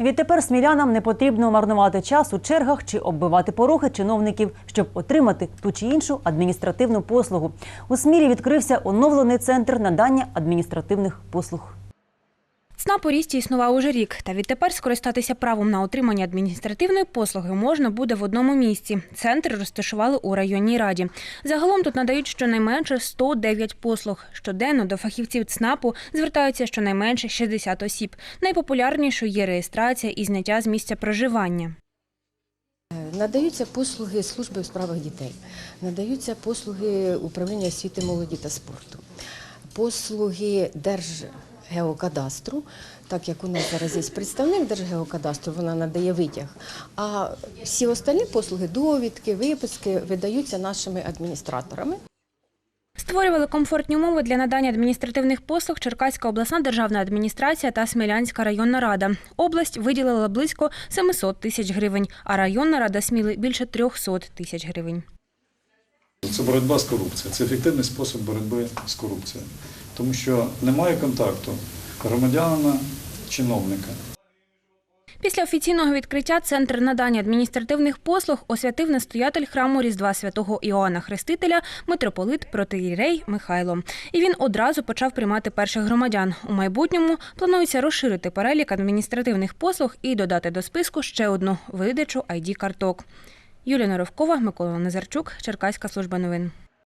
Відтепер смілянам не потрібно марнувати час у чергах чи оббивати пороги чиновників, щоб отримати ту чи іншу адміністративну послугу. У Смілі відкрився оновлений центр надання адміністративних послуг. ЦНАП у Рісті існував уже рік, та відтепер скористатися правом на отримання адміністративної послуги можна буде в одному місці. Центр розташували у районній раді. Загалом тут надають щонайменше 109 послуг. Щоденно до фахівців ЦНАПу звертаються щонайменше 60 осіб. Найпопулярнішою є реєстрація і зняття з місця проживання. Надаються послуги служби у справах дітей, надаються послуги управління освіти, молоді та спорту, послуги Держгеокадастру, так як у нас зараз є представник Держгеокадастру, вона надає витяг. А всі остальні послуги, довідки, виписки видаються нашими адміністраторами. Створювали комфортні умови для надання адміністративних послуг Черкаська обласна державна адміністрація та Смілянська районна рада. Область виділила близько 700 тисяч гривень, а районна рада Сміли більше 300 тисяч гривень. Це боротьба з корупцією, це ефективний спосіб боротьби з корупцією, тому що немає контакту громадянина чиновника. Після офіційного відкриття центр надання адміністративних послуг освятив настоятель храму Різдва святого Іоанна Хрестителя митрополит протиєрей Михайло. І він одразу почав приймати перших громадян. У майбутньому планується розширити перелік адміністративних послуг і додати до списку ще одну видачу id карток Юлія Норовкова, Микола Назарчук, Черкаська служба новин.